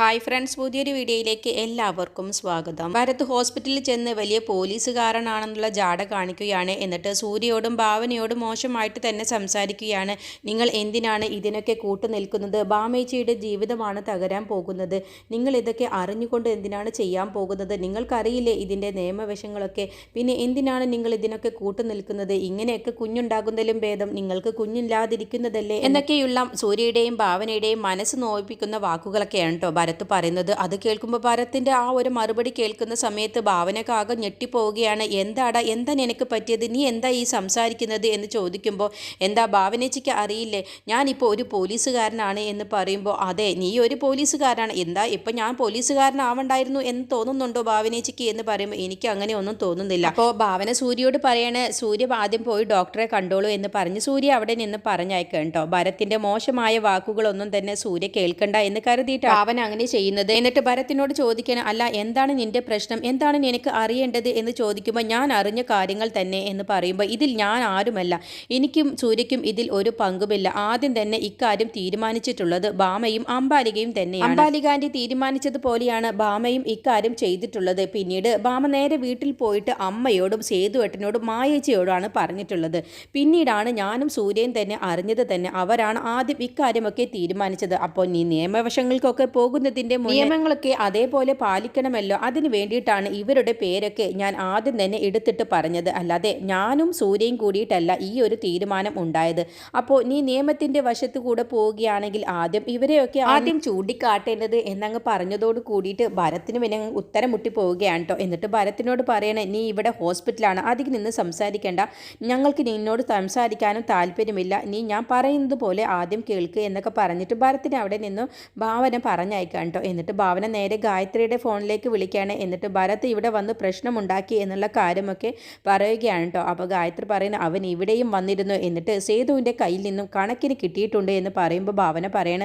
Hi friends പുതിയൊരു വീഡിയോയിലേക്ക് എല്ലാവർക്കും സ്വാഗതം. ഭരത് ഹോസ്പിറ്റലിൽ ചെന്ന് വലിയ പോലീസുകാരനാണെന്നുള്ള ജാട കാണിക്കുകയാണ്. എന്നിട്ട് സൂര്യയോടും ഭാവനയോടും മോശമായിട്ട് തന്നെ സംസാരിക്കുകയാണ്. നിങ്ങൾ എന്തിനാണ് ഇതിനൊക്കെ കൂട്ടുനിൽക്കുന്നത്? ബാമേച്ചിയുടെ ജീവിതമാണ് തകരാൻ പോകുന്നത്. നിങ്ങൾ ഇതൊക്കെ അറിഞ്ഞുകൊണ്ട് എന്തിനാണ് ചെയ്യാൻ പോകുന്നത്? നിങ്ങൾക്കറിയില്ലേ ഇതിന്റെ നിയമവശങ്ങളൊക്കെ? പിന്നെ എന്തിനാണ് നിങ്ങൾ ഇതിനൊക്കെ കൂട്ടുനിൽക്കുന്നത്? ഇങ്ങനെയൊക്കെ കുഞ്ഞുണ്ടാകുന്നതിലും ഭേദം. നിങ്ങൾക്ക് കുഞ്ഞില്ലാതിരിക്കുന്നതല്ലേ? എന്നൊക്കെയുള്ള സൂര്യയുടെയും ഭാവനയുടെയും മനസ്സ് നോവിപ്പിക്കുന്ന വാക്കുകളൊക്കെയാണ് കേട്ടോ ഭരത് പറയുന്നത്. അത് കേൾക്കുമ്പോൾ ഭരത്തിന്റെ ആ ഒരു മറുപടി കേൾക്കുന്ന സമയത്ത് ഭാവനക്കാകെ ഞെട്ടിപ്പോവുകയാണ്. എന്താടാ എന്താ നിനക്ക് പറ്റിയത്? നീ എന്താ ഈ സംസാരിക്കുന്നത് എന്ന് ചോദിക്കുമ്പോൾ എന്താ ഭാവനേച്ചിക്ക് അറിയില്ലേ? ഞാനിപ്പോൾ ഒരു പോലീസുകാരനാണ് എന്ന് പറയുമ്പോൾ അതെ നീ ഒരു പോലീസുകാരനാണ്. എന്താ ഇപ്പം ഞാൻ പോലീസുകാരനാവണ്ടായിരുന്നു എന്ന് തോന്നുന്നുണ്ടോ ഭാവനേച്ചിക്ക് എന്ന് പറയുമ്പോൾ എനിക്ക് അങ്ങനെ ഒന്നും തോന്നുന്നില്ല. അപ്പോൾ ഭാവന സൂര്യയോട് പറയണേ സൂര്യ ആദ്യം പോയി ഡോക്ടറെ കണ്ടോളൂ എന്ന് പറഞ്ഞ് സൂര്യ അവിടെ നിന്ന് പറഞ്ഞയക്കാം കേട്ടോ. ഭരത്തിന്റെ മോശമായ വാക്കുകളൊന്നും തന്നെ സൂര്യ കേൾക്കണ്ട എന്ന് കരുതിയിട്ട് ഭാവന അങ്ങനെ ചെയ്യുന്നത്. എന്നിട്ട് ഭരത്തിനോട് ചോദിക്കണം അല്ല എന്താണ് നിന്റെ പ്രശ്നം? എന്താണ് നിനക്ക് അറിയേണ്ടത്? എന്ന് ചോദിക്കുമ്പോൾ ഞാൻ അറിഞ്ഞ കാര്യങ്ങൾ തന്നെ എന്ന് പറയുമ്പോൾ ഇതിൽ ഞാൻ ആരുമല്ല. എനിക്കും സൂര്യക്കും ഇതിൽ ഒരു പങ്കുമില്ല. ആദ്യം തന്നെ ഇക്കാര്യം തീരുമാനിച്ചിട്ടുള്ളത് ഭാമയും അംബാലികയും തന്നെയാണ്. അംബാലികാന്റി തീരുമാനിച്ചതുപോലെയാണ് ഭാമയും ഇക്കാര്യം ചെയ്തിട്ടുള്ളത്. പിന്നീട് ഭാമ നേരെ വീട്ടിൽ പോയിട്ട് അമ്മയോടും സേതുവേട്ടനോടും മായേച്ചിയോടാണ് പറഞ്ഞിട്ടുള്ളത്. പിന്നീടാണ് ഞാനും സൂര്യയും തന്നെ അറിഞ്ഞത് തന്നെ അവരാണ് ആദ്യം ഇക്കാര്യമൊക്കെ തീരുമാനിച്ചത്. അപ്പോൾ നീ നിയമവശങ്ങൾക്കൊക്കെ പോകുന്നതിന്റെ നിയമങ്ങളൊക്കെ അതേപോലെ പാലിക്കണമല്ലോ. അതിന് വേണ്ടിയിട്ടാണ് ഇവരുടെ പേരൊക്കെ ഞാൻ ആദ്യം തന്നെ എടുത്തിട്ട് പറഞ്ഞത്. അല്ലാതെ ഞാനും സൂര്യയും കൂടിയിട്ടല്ല ഈ ഒരു തീരുമാനം ഉണ്ടായത്. അപ്പോ നീ നിയമത്തിന്റെ വശത്ത് കൂടെ പോവുകയാണെങ്കിൽ ആദ്യം ഇവരെയൊക്കെ ആദ്യം ചൂണ്ടിക്കാട്ടേണ്ടത് എന്നങ്ങ് പറഞ്ഞതോട് കൂടിയിട്ട് ഭരത്തിന് പിന്നെ ഉത്തരം മുട്ടി പോവുകയാണ് കേട്ടോ എന്നിട്ട് ഭരത്തിനോട് പറയണേ നീ ഇവിടെ ഹോസ്പിറ്റലാണ്. അതിൽ നിന്ന് സംസാരിക്കേണ്ട. ഞങ്ങൾക്ക് നിന്നോട് സംസാരിക്കാനും താല്പര്യമില്ല. നീ ഞാൻ പറയുന്നത് പോലെ ആദ്യം കേൾക്ക് എന്നൊക്കെ പറഞ്ഞിട്ട് ഭരത്തിന് അവിടെ നിന്ന് ഭാവന പറഞ്ഞയക്കാം. കേട്ടോ എന്നിട്ട് ഭാവന നേരെ ഗായത്രിയുടെ ഫോണിലേക്ക് വിളിക്കുകയാണ്. എന്നിട്ട് ഭരത് ഇവിടെ വന്ന് പ്രശ്നമുണ്ടാക്കി എന്നുള്ള കാര്യമൊക്കെ പറയുകയാണ് കേട്ടോ. അപ്പോൾ ഗായത്രി പറയുന്നത് അവൻ ഇവിടെയും വന്നിരുന്നു. എന്നിട്ട് സേതുവിന്റെ കയ്യിൽ നിന്നും കണക്കിന് കിട്ടിയിട്ടുണ്ട് എന്ന് പറയുമ്പോൾ ഭാവന പറയണ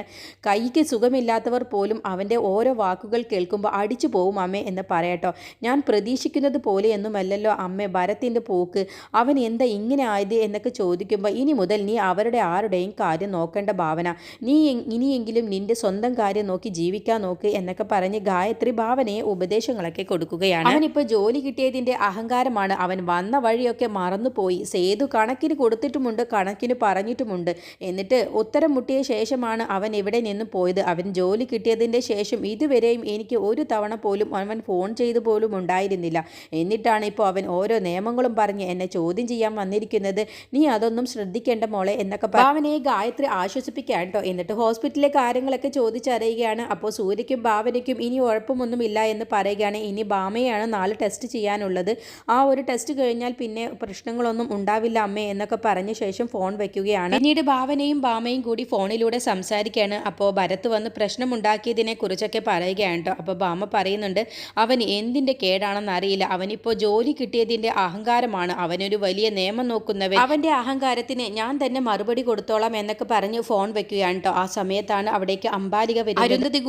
കൈക്ക് സുഖമില്ലാത്തവർ പോലും അവന്റെ ഓരോ വാക്കുകൾ കേൾക്കുമ്പോൾ അടിച്ചു പോവും അമ്മേ എന്ന് പറയട്ടോ ഞാൻ പ്രതീക്ഷിക്കുന്നത് പോലെയൊന്നുമല്ലല്ലോ അമ്മ ഭരത്തിന്റെ പോക്ക്. അവൻ എന്താ ഇങ്ങനെ ആയത് എന്നൊക്കെ ചോദിക്കുമ്പോൾ ഇനി മുതൽ നീ അവരുടെ ആരുടെയും കാര്യം നോക്കേണ്ട ഭാവന. നീ ഇനിയെങ്കിലും നിന്റെ സ്വന്തം കാര്യം നോക്കി ജീവിക്കാൻ നോക്ക് എന്നൊക്കെ പറഞ്ഞ് ഗായത്രി ഭാവനയെ ഉപദേശങ്ങളൊക്കെ കൊടുക്കുകയാണ്. അവനിപ്പോൾ ജോലി കിട്ടിയതിന്റെ അഹങ്കാരമാണ്. അവൻ വന്ന വഴിയൊക്കെ മറന്നുപോയി. സേതു കണക്കിന് കൊടുത്തിട്ടുമുണ്ട് കണക്കിന് പറഞ്ഞിട്ടുമുണ്ട്. എന്നിട്ട് ഉത്തരം മുട്ടിയ ശേഷമാണ് അവൻ ഇവിടെ നിന്ന് പോയത്. അവൻ ജോലി കിട്ടിയതിന്റെ ശേഷം ഇതുവരെയും എനിക്ക് ഒരു തവണ പോലും അവൻ ഫോൺ ചെയ്തു പോലും ഉണ്ടായിരുന്നില്ല. എന്നിട്ടാണ് ഇപ്പോൾ അവൻ ഓരോ നിയമങ്ങളും പറഞ്ഞ് എന്നെ ചോദ്യം ചെയ്യാൻ വന്നിരിക്കുന്നത്. നീ അതൊന്നും ശ്രദ്ധിക്കേണ്ട മോളെ എന്നൊക്കെ ഭാവനയെ ഗായത്രി ആശ്വസിപ്പിക്കാൻ കേട്ടോ. എന്നിട്ട് ഹോസ്പിറ്റലിലെ കാര്യങ്ങളൊക്കെ ചോദിച്ചറിയുകയാണ്. അപ്പോൾ സൂര്യയ്ക്കും ഭാവനയ്ക്കും ഇനി ഉഴപ്പമൊന്നുമില്ല എന്ന് പറയുകയാണ് ഇനി ഭാമയാണ് നാല് ടെസ്റ്റ് ചെയ്യാനുള്ളത്. ആ ഒരു ടെസ്റ്റ് കഴിഞ്ഞാൽ പിന്നെ പ്രശ്നങ്ങളൊന്നും ഉണ്ടാവില്ല അമ്മേ എന്നൊക്കെ പറഞ്ഞ ശേഷം ഫോൺ വയ്ക്കുകയാണ് പിന്നീട് ഭാവനയും ഭാമയും കൂടി ഫോണിലൂടെ സംസാരിക്കുകയാണ്. അപ്പോൾ ഭരത്ത് വന്ന് പ്രശ്നമുണ്ടാക്കിയതിനെ കുറിച്ചൊക്കെ പറയുകയാണ് കേട്ടോ. അപ്പോൾ ഭാമ പറയുന്നുണ്ട് അവൻ എന്തിന്റെ കേടാണെന്ന് അറിയില്ല. അവനിപ്പോൾ ജോലി കിട്ടിയതിന്റെ അഹങ്കാരമാണ്. അവനൊരു വലിയ നിയമം നോക്കുന്നവൻ. അവന്റെ അഹങ്കാരത്തിന് ഞാൻ തന്നെ മറുപടി കൊടുത്തോളാം എന്നൊക്കെ പറഞ്ഞ് ഫോൺ വെക്കുകയാണ് കേട്ടോ. ആ സമയത്താണ് അവിടേക്ക് അമ്പാലിക വരുന്നത്.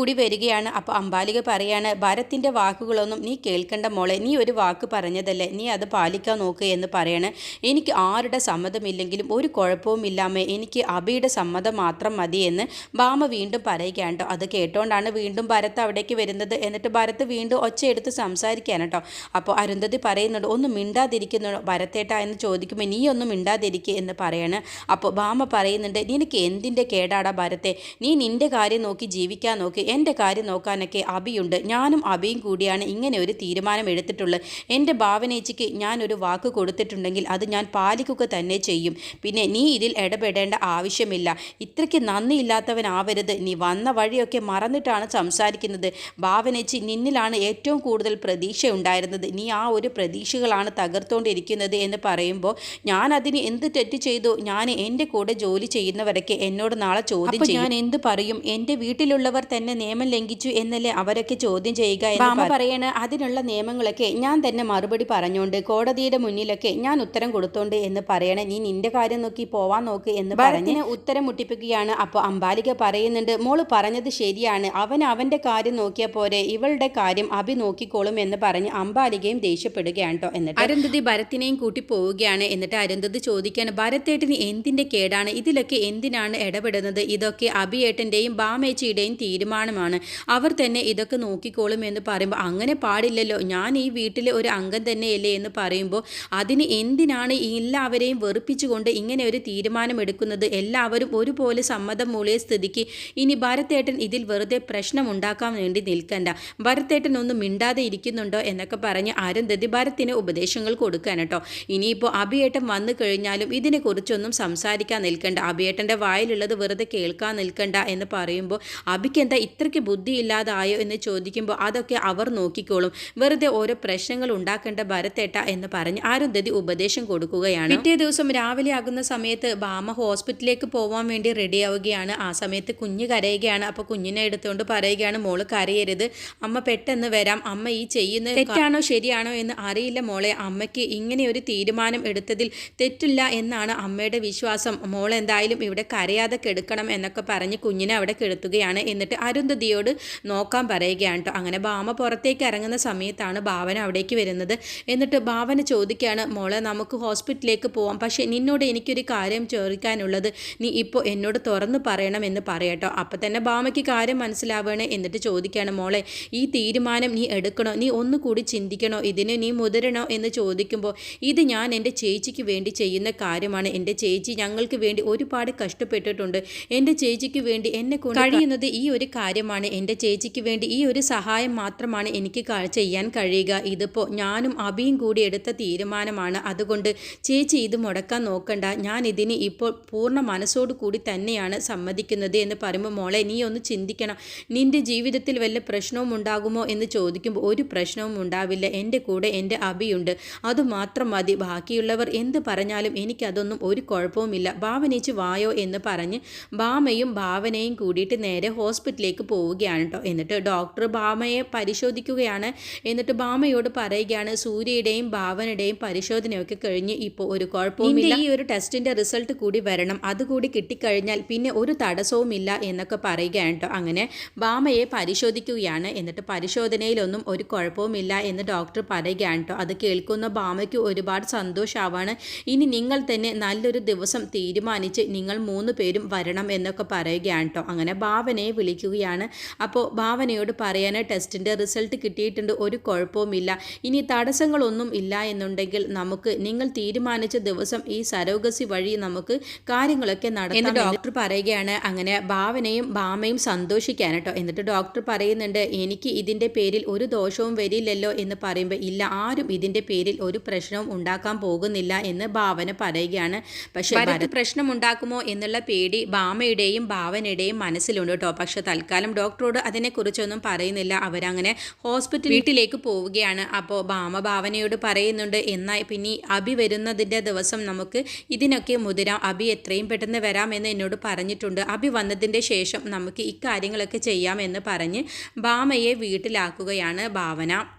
കൂടി വരികയാണ്. അപ്പോൾ അംബാലിക പറയാണ് ഭരത്തിന്റെ വാക്കുകളൊന്നും നീ കേൾക്കേണ്ട മോളെ. നീ ഒരു വാക്ക് പറഞ്ഞതല്ലേ. നീ അത് പാലിക്കാൻ നോക്ക് എന്ന് പറയണേ. എനിക്ക് ആരുടെ സമ്മതമില്ലെങ്കിലും ഒരു കുഴപ്പവും ഇല്ലാമേ. എനിക്ക് അബിയുടെ സമ്മതം മാത്രം മതി എന്ന് ബാമ വീണ്ടും പറയുകയാണ് അത് കേട്ടോണ്ടാണ് വീണ്ടും ഭരത് അവിടേക്ക് വരുന്നത്. എന്നിട്ട് ഭരത് വീണ്ടും ഒച്ചയെടുത്ത് സംസാരിക്കാൻ കേട്ടോ. അപ്പോൾ അരുന്ധതി പറയുന്നുണ്ട് ഒന്ന് മിണ്ടാതിരിക്കുന്നുണ്ടോ ഭരത്തേട്ട എന്ന് ചോദിക്കുമ്പോൾ നീ ഒന്നും മിണ്ടാതിരിക്കുക എന്ന് പറയാണ്. അപ്പോൾ ബാമ പറയുന്നുണ്ട് നിനക്ക് എന്തിന്റെ കേടാടാ ഭരത്തെ? നീ നിന്റെ കാര്യം നോക്കി ജീവിക്കാൻ നോക്കി. എന്റെ കാര്യം നോക്കാനൊക്കെ അബിയുണ്ട്. ഞാനും അബിയും കൂടിയാണ് ഇങ്ങനെ ഒരു തീരുമാനം എടുത്തിട്ടുള്ളത്. എന്റെ ഭാവനേച്ചിക്ക് ഞാൻ ഒരു വാക്ക് കൊടുത്തിട്ടുണ്ടെങ്കിൽ അത് ഞാൻ പാലിക്കുക തന്നെ ചെയ്യും. പിന്നെ നീ ഇതിൽ ഇടപെടേണ്ട ആവശ്യമില്ല. ഇത്രയ്ക്ക് നന്ദിയില്ലാത്തവനാവരുത്. നീ വന്ന വഴിയൊക്കെ മറന്നിട്ടാണ് സംസാരിക്കുന്നത്. ഭാവനേച്ചി നിന്നിലാണ് ഏറ്റവും കൂടുതൽ പ്രതീക്ഷ ഉണ്ടായിരുന്നത് നീ ആ ഒരു പ്രതീക്ഷകളാണ് തകർത്തുകൊണ്ടിരിക്കുന്നത് എന്ന് പറയുമ്പോൾ ഞാൻ അതിന് എന്ത് തെറ്റ് ചെയ്തു? ഞാൻ എന്റെ കൂടെ ജോലി ചെയ്യുന്നവരൊക്കെ എന്നോട് നാളെ ചോദ്യം ഞാൻ എന്ത് പറയും? എന്റെ വീട്ടിലുള്ളവർ തന്നെ നിയമം ലംഘിച്ചു എന്നല്ലേ അവരൊക്കെ ചോദ്യം ചെയ്യുക എന്ന് പറയണ അതിനുള്ള നിയമങ്ങളൊക്കെ ഞാൻ തന്നെ മറുപടി പറഞ്ഞുകൊണ്ട് കോടതിയുടെ മുന്നിലൊക്കെ ഞാൻ ഉത്തരം കൊടുത്തോണ്ട് എന്ന് പറയണ. നീ നിന്റെ കാര്യം നോക്കി പോവാൻ നോക്ക് എന്ന് പറഞ്ഞ് ഉത്തരം മുട്ടിപ്പിക്കുകയാണ്. അപ്പോൾ അംബാലിക പറയുന്നുണ്ട് മോൾ പറഞ്ഞത് ശരിയാണ്. അവൻ അവന്റെ കാര്യം നോക്കിയാൽ പോരെ. ഇവളുടെ കാര്യം അഭി നോക്കിക്കോളും എന്ന് പറഞ്ഞ് അംബാലികയും ദേഷ്യപ്പെടുകയാണ് കേട്ടോ എന്നിട്ട് അരുന്ധതി ഭരത്തിനെയും കൂട്ടി പോവുകയാണ്. എന്നിട്ട് അരുന്ധതി ചോദിക്കുകയാണ് ഭരത്തേട്ടിന് എന്തിന്റെ കേടാണ്? ഇതിലൊക്കെ എന്തിനാണ് ഇടപെടുന്നത്? ഇതൊക്കെ അഭിയേട്ടന്റെയും ബാമേച്ചിയുടെയും തീരുമാനം തീരുമാനമാണ് അവർ തന്നെ ഇതൊക്കെ നോക്കിക്കോളും എന്ന് പറയുമ്പോൾ അങ്ങനെ പാടില്ലല്ലോ. ഞാൻ ഈ വീട്ടിലെ ഒരു അംഗം തന്നെയല്ലേ എന്ന് പറയുമ്പോൾ അതിന് എന്തിനാണ് എല്ലാവരെയും വെറുപ്പിച്ചുകൊണ്ട് ഇങ്ങനെ ഒരു തീരുമാനം എടുക്കുന്നത് എല്ലാവരും ഒരുപോലെ സമ്മതം മൂളിയ സ്ഥിതിക്ക് ഇനി ഭരത്തേട്ടൻ ഇതിൽ വെറുതെ പ്രശ്നം ഉണ്ടാക്കാൻ വേണ്ടി നിൽക്കണ്ട. ഭരത്തേട്ടൻ ഒന്നും മിണ്ടാതെ ഇരിക്കുന്നുണ്ടോ എന്നൊക്കെ പറഞ്ഞ് അരുന്ധതി ഭരത്തിന് ഉപദേശങ്ങൾ കൊടുക്കാൻ കേട്ടോ. ഇനിയിപ്പോൾ അഭിയേട്ടൻ വന്നു കഴിഞ്ഞാലും ഇതിനെക്കുറിച്ചൊന്നും സംസാരിക്കാൻ നിൽക്കണ്ട. അഭിയേട്ടന്റെ വായിലുള്ളത് വെറുതെ കേൾക്കാൻ നിൽക്കണ്ട എന്ന് പറയുമ്പോൾ അഭിക്ക് എന്താ ഇത്രയ്ക്ക് ബുദ്ധിയില്ലാതായോ എന്ന് ചോദിക്കുമ്പോൾ അതൊക്കെ അവർ നോക്കിക്കോളും. വെറുതെ ഓരോ പ്രശ്നങ്ങൾ ഉണ്ടാക്കേണ്ട ഭരത്തേട്ട എന്ന് പറഞ്ഞ് ആരുന്ധതി ഉപദേശം കൊടുക്കുകയാണ്. പിറ്റേ ദിവസം രാവിലെ ആകുന്ന സമയത്ത് ബാമ ഹോസ്പിറ്റലിലേക്ക് പോകാൻ വേണ്ടി റെഡിയാവുകയാണ് ആ സമയത്ത് കുഞ്ഞ് കരയുകയാണ്. അപ്പോൾ കുഞ്ഞിനെ എടുത്തുകൊണ്ട് പറയുകയാണ് മോൾ കരയരുത്. അമ്മ പെട്ടെന്ന് വരാം. അമ്മ ഈ ചെയ്യുന്ന തെറ്റാണോ ശരിയാണോ എന്ന് അറിയില്ല മോളെ. അമ്മയ്ക്ക് ഇങ്ങനെ ഒരു തീരുമാനം എടുത്തതിൽ തെറ്റില്ല എന്നാണ് അമ്മയുടെ വിശ്വാസം. മോൾ എന്തായാലും ഇവിടെ കരയാതെ കെടുക്കണം എന്നൊക്കെ പറഞ്ഞ് കുഞ്ഞിനെ അവിടെ കെടുത്തുകയാണ്. എന്നിട്ട് അരുന്ധതിയോട് നോക്കാൻ പറയുകയാണ് കേട്ടോ അങ്ങനെ ഭാമ പുറത്തേക്ക് ഇറങ്ങുന്ന സമയത്താണ് ഭാവന അവിടേക്ക് വരുന്നത്. എന്നിട്ട് ഭാവന ചോദിക്കുകയാണ് മോളെ നമുക്ക് ഹോസ്പിറ്റലിലേക്ക് പോവാം. പക്ഷേ നിന്നോട് എനിക്കൊരു കാര്യം ചോദിക്കാനുള്ളത്. നീ ഇപ്പോൾ എന്നോട് തുറന്ന് പറയണം എന്ന് പറയട്ടോ അപ്പം തന്നെ ഭാമയ്ക്ക് കാര്യം മനസ്സിലാവുകയാണ് എന്നിട്ട് ചോദിക്കുകയാണ് മോളെ ഈ തീരുമാനം നീ എടുക്കണോ? നീ ഒന്നുകൂടി ചിന്തിക്കണോ? ഇതിന് നീ മുതിരണോ? എന്ന് ചോദിക്കുമ്പോൾ ഇത് ഞാൻ എന്റെ ചേച്ചിക്ക് വേണ്ടി ചെയ്യുന്ന കാര്യമാണ്. എന്റെ ചേച്ചി ഞങ്ങൾക്ക് വേണ്ടി ഒരുപാട് കഷ്ടപ്പെട്ടിട്ടുണ്ട്. എന്റെ ചേച്ചിക്ക് വേണ്ടി എന്നെ കൊണ്ട് കഴിയുന്നത് ഈ ഒരു കാര്യമാണ്. എന്റെ ചേച്ചിക്ക് വേണ്ടി ഈ ഒരു സഹായം മാത്രമാണ് എനിക്ക് ചെയ്യാൻ കഴിയുക. ഇതിപ്പോൾ ഞാനും അബിയും കൂടി എടുത്ത തീരുമാനമാണ്. അതുകൊണ്ട് ചേച്ചി ഇത് മുടക്കാൻ നോക്കണ്ട. ഞാൻ ഇതിന് ഇപ്പോൾ പൂർണ മനസ്സോടു കൂടി തന്നെയാണ് സമ്മതിക്കുന്നത് എന്ന് പറയുമ്പോൾ മോളെ നീ ഒന്ന് ചിന്തിക്കണം. നിന്റെ ജീവിതത്തിൽ വല്ല പ്രശ്നവും ഉണ്ടാകുമോ? എന്ന് ചോദിക്കുമ്പോൾ ഒരു പ്രശ്നവും ഉണ്ടാവില്ല. എന്റെ കൂടെ എന്റെ അബിയുണ്ട്. അതുമാത്രം മതി. ബാക്കിയുള്ളവർ എന്ത് പറഞ്ഞാലും എനിക്കതൊന്നും ഒരു കുഴപ്പവുമില്ല. ഭാവനേച്ച് വായോ? എന്ന് പറഞ്ഞ് ഭാമയും ഭാവനയും കൂടിയിട്ട് നേരെ ഹോസ്പിറ്റലിലേക്ക് പോവുകയാണ് കേട്ടോ എന്നിട്ട് ഡോക്ടർ ഭാമയെ പരിശോധിക്കുകയാണ്. എന്നിട്ട് ഭാമയോട് പറയുകയാണ് സൂര്യയുടെയും ഭാവനയുടെയും പരിശോധനയൊക്കെ കഴിഞ്ഞ് ഇപ്പോൾ ഒരു കുഴപ്പവുമില്ല. ഈ ഒരു ടെസ്റ്റിന്റെ റിസൾട്ട് കൂടി വരണം. അതുകൂടി കിട്ടിക്കഴിഞ്ഞാൽ പിന്നെ ഒരു തടസ്സവുമില്ല എന്നൊക്കെ പറയുകയാണ് കേട്ടോ അങ്ങനെ ഭാമയെ പരിശോധിക്കുകയാണ്. എന്നിട്ട് പരിശോധനയിലൊന്നും ഒരു കുഴപ്പവുമില്ല എന്ന് ഡോക്ടർ പറയുകയാണ് കേട്ടോ അത് കേൾക്കുന്ന ഭാമയ്ക്ക് ഒരുപാട് സന്തോഷമാവാണ് ഇനി നിങ്ങൾ തന്നെ നല്ലൊരു ദിവസം തീരുമാനിച്ച് നിങ്ങൾ മൂന്ന് പേരും വരണം എന്നൊക്കെ പറയുകയാണ് കേട്ടോ അങ്ങനെ ഭാവനയെ വിളിക്കുകയാണ് അപ്പോൾ ഭാവനയോട് പറയാൻ ടെസ്റ്റിന്റെ റിസൾട്ട് കിട്ടിയിട്ടുണ്ട്. ഒരു കുഴപ്പവുമില്ല. ഇനി തടസ്സങ്ങളൊന്നും ഇല്ല എന്നുണ്ടെങ്കിൽ നമുക്ക് നിങ്ങൾ തീരുമാനിച്ച ദിവസം ഈ സരോഗസി വഴി നമുക്ക് കാര്യങ്ങളൊക്കെ നടത്താം ഡോക്ടർ പറയുകയാണ്. അങ്ങനെ ഭാവനയും ഭാമയും സന്തോഷിക്കാൻ കേട്ടോ എന്നിട്ട് ഡോക്ടർ പറയുന്നുണ്ട് എനിക്ക് ഇതിന്റെ പേരിൽ ഒരു ദോഷവും വരില്ലല്ലോ എന്ന് പറയുമ്പോൾ ഇല്ല ആരും ഇതിന്റെ പേരിൽ ഒരു പ്രശ്നവും ഉണ്ടാക്കാൻ പോകുന്നില്ല എന്ന് ഭാവന പറയുകയാണ്. പക്ഷേ ഭരത് പ്രശ്നം ഉണ്ടാക്കുമോ എന്നുള്ള പേടി ഭാമയുടെയും ഭാവനയുടെയും മനസ്സിലുണ്ട് കേട്ടോ. പക്ഷെ തൽക്കാലം ഡോക്ടറോട് അതിനെക്കുറിച്ചൊന്നും പറയുന്നില്ല. അവരങ്ങനെ ഹോസ്പിറ്റൽ വീട്ടിലേക്ക് പോവുകയാണ്. അപ്പോൾ ഭാമ ഭാവനയോട് പറയുന്നുണ്ട് എന്നാൽ പിന്നെ അഭി വരുന്നതിന്റെ ദിവസം നമുക്ക് ഇതിനൊക്കെ മുതിരാം. അഭി എത്രയും പെട്ടെന്ന് വരാമെന്ന് എന്നോട് പറഞ്ഞിട്ടുണ്ട്. അഭി വന്നതിന്റെ ശേഷം നമുക്ക് ഇക്കാര്യങ്ങളൊക്കെ ചെയ്യാമെന്ന് പറഞ്ഞ് ഭാമയെ വീട്ടിലാക്കുകയാണ് ഭാവന.